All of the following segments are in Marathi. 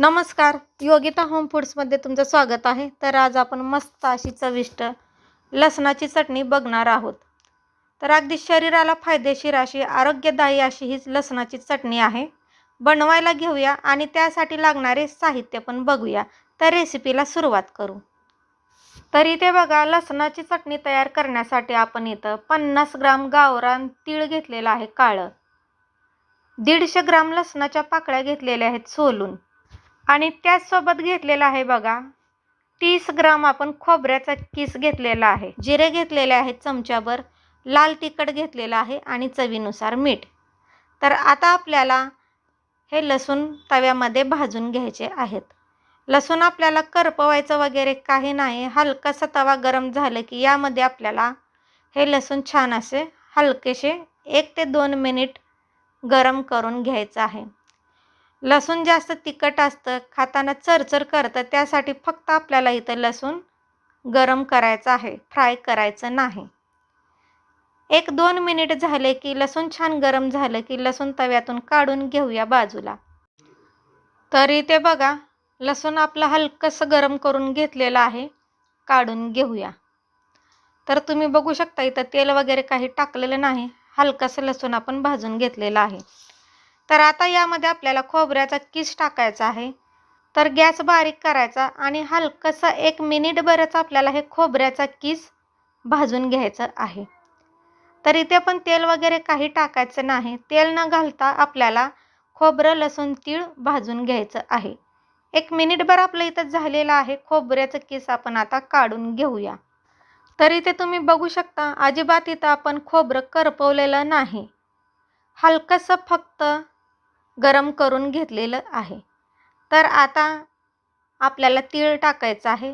नमस्कार योगिता होम फूड्समध्ये तुमचं स्वागत आहे. तर आज आपण मस्त अशी चविष्ट लसणाची चटणी बघणार आहोत. तर अगदी शरीराला फायदेशीर अशी आरोग्यदायी अशी हीच लसणाची चटणी आहे. बनवायला घेऊया आणि त्यासाठी लागणारे साहित्य पण बघूया. तर रेसिपीला सुरुवात करू. तर इथे बघा लसणाची चटणी तयार करण्यासाठी आपण इथं पन्नास ग्राम गावरान तीळ घेतलेलं आहे काळं. दीडशे ग्राम लसणाच्या पाकळ्या घेतलेल्या आहेत सोलून. आणि त्याचसोबत घेतलेला आहे बघा. तीस ग्राम आपण खोबऱ्याचा किस घेतलेला आहे. जिरे घेतलेले आहेत चमच्यावर. लाल तिखट घेतलेलं आहे आणि चवीनुसार मीठ. तर आता आपल्याला हे लसूण तव्यामध्ये भाजून घ्यायचे आहेत. लसूण आपल्याला करपवायचं वगैरे काही नाही. हलकासा तवा गरम झालं की यामध्ये आपल्याला हे लसूण छान असे हलकेसे एक ते दोन मिनिट गरम करून घ्यायचं आहे. लसूण जास्त तिखट असतं खाताना चरचर करतं त्यासाठी फक्त आपल्याला इथं लसूण गरम करायचं आहे फ्राय करायचं नाही. एक दोन मिनिट झाले की लसूण छान गरम झालं की लसूण तव्यातून काढून घेऊया बाजूला. तरी ते बघा लसूण आपलं हलकंसं गरम करून घेतलेलं आहे काढून घेऊया. तर तुम्ही बघू शकता इथं तेल वगैरे काही टाकलेलं नाही हलकंसं लसूण आपण भाजून घेतलेलं आहे. तर आता यामध्ये आपल्याला खोबऱ्याचा किस टाकायचा आहे. तर गॅस बारीक करायचा आणि हलकंसं एक मिनिटभरच आपल्याला हे खोबऱ्याचा किस भाजून घ्यायचं आहे. तर इथे पण तेल वगैरे काही टाकायचं नाही. तेल न घालता आपल्याला खोबरं लसूण तीळ भाजून घ्यायचं आहे. एक मिनिटभर आपलं इथं झालेलं आहे. खोबऱ्याचं किस आपण आता काढून घेऊया. तर इथे तुम्ही बघू शकता अजिबात इथं आपण खोबरं करपवलेलं नाही. हलकंसं फक्त गरम करून घेतलेलं आहे. तर आता आपल्याला तीळ टाकायचं आहे.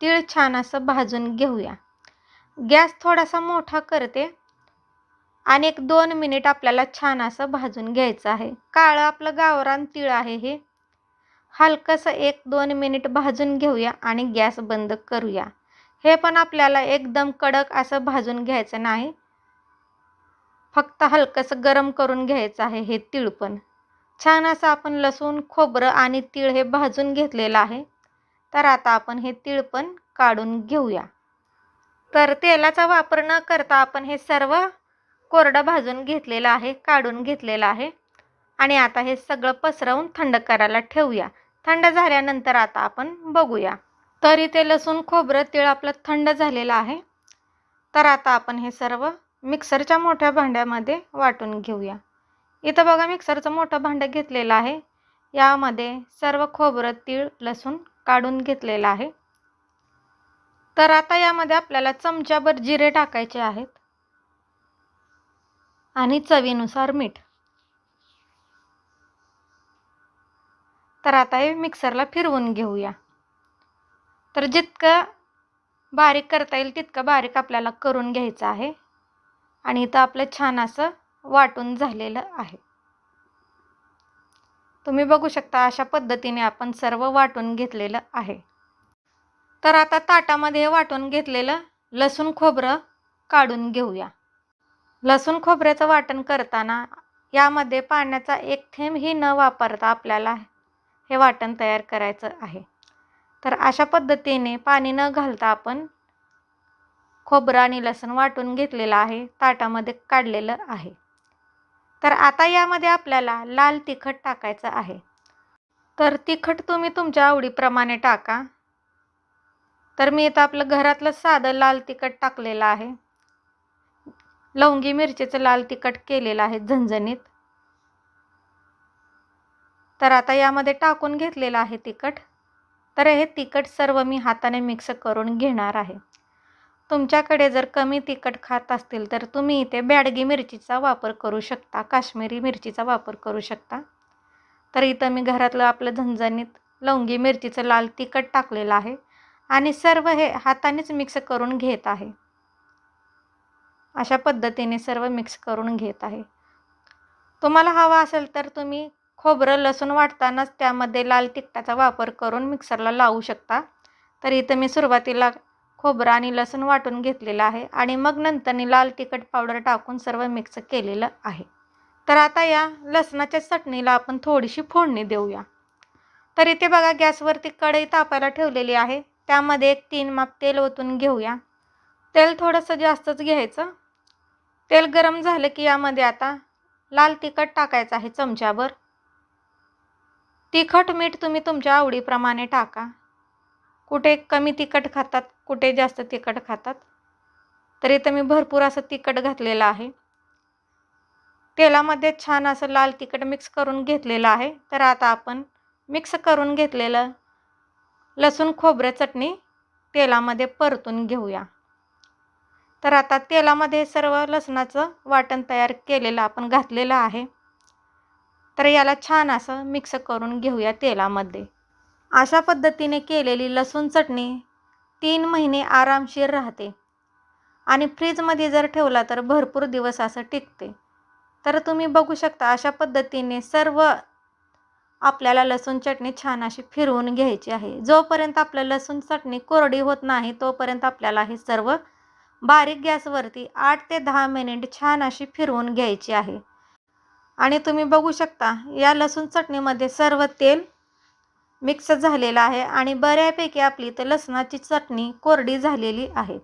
तीळ छान असं भाजून घेऊया. गॅस थोडासा मोठा करते. आणि एक दोन मिनिट आपल्याला छान असं भाजून घ्यायचं आहे. काळं आपलं गावरान तीळ आहे हे. हलकंसं एक दोन मिनिट भाजून घेऊया आणि गॅस बंद करूया. हे पण आपल्याला एकदम कडक असं भाजून घ्यायचं नाही. फक्त हलकंसं गरम करून घ्यायचं आहे हे तीळ पण. छान असं आपण लसूण खोबरं आणि तीळ हे भाजून घेतलेलं आहे. तर आता आपण हे तीळ पण काढून घेऊया. तर तेलाचा वापर न करता आपण हे सर्व कोरडं भाजून घेतलेलं आहे काढून घेतलेलं आहे. आणि आता हे सगळं पसरवून थंड करायला ठेवूया. थंड झाल्यानंतर आता आपण बघूया. तर इथे लसूण खोबरं तीळ आपलं थंड झालेलं आहे. तर आता आपण हे सर्व मिक्सरच्या मोठ्या भांड्यामध्ये वाटून घेऊया. इथं बघा मिक्सरचं मोठं भांडं घेतलेलं आहे. यामध्ये सर्व खोबरं तीळ लसूण काढून घेतलेलं आहे. तर आता यामध्ये आपल्याला चमच्याभर जिरे टाकायचे आहेत. आणि चवीनुसार मीठ. तर आता हे मिक्सरला फिरवून घेऊया. तर जितकं बारीक करता येईल तितकं बारीक आपल्याला करून घ्यायचं आहे. आणि इथं आपलं छान असं वाटून झालेलं आहे. तुम्ही बघू शकता अशा पद्धतीने आपण सर्व वाटून घेतलेलं आहे. तर आता ताटामध्ये हे वाटून घेतलेलं लसूण खोबरं काढून घेऊया. लसूण खोबऱ्याचं वाटण करताना यामध्ये पाण्याचा एक थेंबही न वापरता आपल्याला हे वाटण तयार करायचं आहे. तर अशा पद्धतीने पाणी न घालता आपण खोबरं आणि लसूण वाटून घेतलेलं आहे ताटामध्ये काढलेलं आहे. तर आता यामध्ये आपल्याला लाल तिखट टाकायचं आहे. तर तिखट तुम्ही तुमच्या आवडीप्रमाणे टाका. तर मी इथं आपलं घरातलं साधं लाल तिखट टाकलेलं आहे. लवंगी मिरचीचं लाल तिखट केलेलं आहे झणझणीत. तर आता यामध्ये टाकून घेतलेलं आहे तिखट. तर हे तिखट सर्व मी हाताने मिक्स करून घेणार आहे. तुमच्याकडे जर कमी तिखट खात असतील तर तुम्ही इथे बॅडगी मिरचीचा वापर करू शकता काश्मीरी मिरचीचा वापर करू शकता. तर इथं मी घरातलं आपलं झणझणीत लवंगी मिरचीचं लाल तिखट टाकलेलं आहे आणि सर्व हे हातानेच मिक्स करून घेत आहे. अशा पद्धतीने सर्व मिक्स करून घेत आहे. तुम्हाला हवा असेल तर तुम्ही खोबरं लसूण वाटतानाच त्यामध्ये लाल तिखटाचा वापर करून मिक्सरला लावू शकता. तर इथं मी सुरुवातीला खोबरं आणि लसूण वाटून घेतलेलं आहे आणि मग नंतरनी लाल तिखट पावडर टाकून सर्व मिक्स केलेलं आहे. तर आता या लसणाच्या चटणीला आपण थोडीशी फोडणी देऊया. तर इथे बघा गॅसवरती कढई तापायला ठेवलेली आहे. त्यामध्ये एक तीन माप तेल ओतून घेऊया. तेल थोडंसं जास्तच घ्यायचं. तेल गरम झालं की यामध्ये आता लाल तिखट टाकायचं आहे चमच्यावर. तिखट मीठ तुम्ही तुमच्या आवडीप्रमाणे टाका. कुठे कमी तिखट खातात कुठे जास्त तिखट खातात? तर इथं मी भरपूर असं तिखट घातलेलं आहे. तेलामध्ये छान असं लाल तिखट मिक्स करून घेतलेलं आहे. तर आता आपण मिक्स करून घेतलेलं लसूण खोबरं चटणी तेलामध्ये परतून घेऊया. तर आता तेलामध्ये सर्व लसणाचं वाटण तयार केलेलं आपण घातलेलं आहे. तर याला छान असं मिक्स करून घेऊया तेलामध्ये. अशा पद्धतीने केलेली लसूण चटणी तीन महिने आरामशीर राहते. आणि फ्रीजमध्ये जर ठेवला तर भरपूर दिवस असं टिकते. तर तुम्ही बघू शकता अशा पद्धतीने सर्व आपल्याला लसूण चटणी छान अशी फिरवून घ्यायची आहे. जोपर्यंत आपलं लसूण चटणी कोरडी होत नाही तोपर्यंत आपल्याला हे सर्व बारीक गॅसवरती आठ ते दहा मिनिट छान अशी फिरवून घ्यायची आहे. आणि तुम्ही बघू शकता या लसूण चटणीमध्ये सर्व तेल मिक्स झालेला आहे आणि बऱ्यापैकी आपली तर लसणाची चटणी कोरडी झालेली आहे.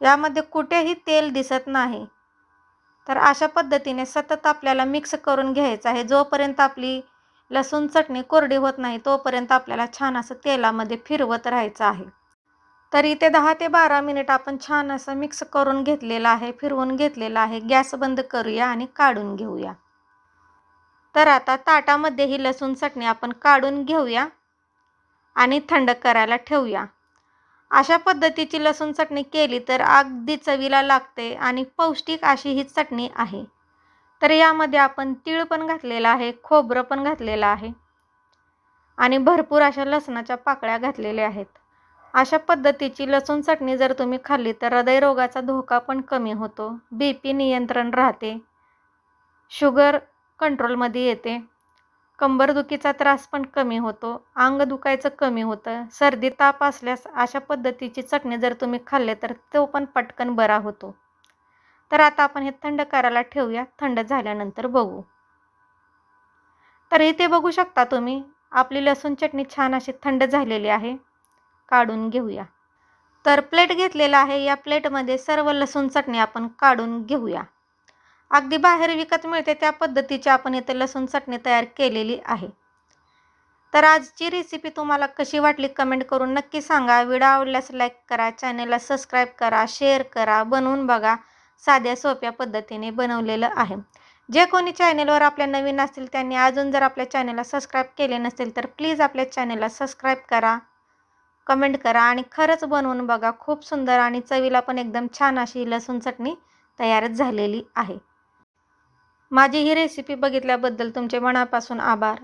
यामध्ये कुठेही तेल दिसत नाही. तर अशा पद्धतीने सतत आपल्याला मिक्स करून घ्यायचं आहे. जोपर्यंत आपली लसूण चटणी कोरडी होत नाही तोपर्यंत आपल्याला छान असं तेलामध्ये फिरवत राहायचं आहे. तर इथे दहा ते बारा मिनिट आपण छान असं मिक्स करून घेतलेलं आहे फिरवून घेतलेलं आहे. गॅस बंद करूया आणि काढून घेऊया. तर आता ताटामध्ये ही लसूण चटणी आपण काढून घेऊया आणि थंड करायला ठेवूया. अशा पद्धतीची लसूण चटणी केली तर अगदी चवीला लागते आणि पौष्टिक अशी ही चटणी आहे. तर यामध्ये आपण तीळ पण घातलेलं आहे खोबरं पण घातलेलं आहे आणि भरपूर अशा लसणाच्या पाकळ्या घातलेल्या आहेत. अशा पद्धतीची लसूण चटणी जर तुम्ही खाल्ली तर हृदयरोगाचा धोका पण कमी होतो. बी पी नियंत्रण राहते. शुगर कंट्रोलमध्ये येते. कंबरदुखीचा त्रास पण कमी होतो. अंग दुखायचं कमी होतं. सर्दी ताप असल्यास अशा पद्धतीची चटणी जर तुम्ही खाल्ले तर तो पण पटकन बरा होतो. तर आता आपण हे थंड करायला ठेवूया. थंड झाल्यानंतर बघू. तर इथे बघू शकता तुम्ही आपली लसूण चटणी छान अशी थंड झालेली आहे. काढून घेऊया. तर प्लेट घेतलेला आहे. या प्लेटमध्ये सर्व लसूण चटणी आपण काढून घेऊया. अगदी बाहेर विकत मिळते त्या पद्धतीची आपण इथे लसूण चटणी तयार केलेली आहे. तर आजची रेसिपी तुम्हाला कशी वाटली कमेंट करून नक्की सांगा. व्हिडिओ आवडल्यास लाईक करा चॅनलला सबस्क्राईब करा शेअर करा बनवून बघा. साध्या सोप्या पद्धतीने बनवलेलं आहे. जे कोणी चॅनलवर आपल्या नवीन असतील त्यांनी अजून जर आपल्या चॅनलला सबस्क्राईब केले नसतील तर प्लीज आपल्या चॅनलला सबस्क्राईब करा. कमेंट करा आणि खरंच बनवून बघा. खूप सुंदर आणि चवीला पण एकदम छान अशी लसूण चटणी तयारच झालेली आहे. माझी ही रेसिपी बघितल्याबद्दल तुमचे मनापासून आभार.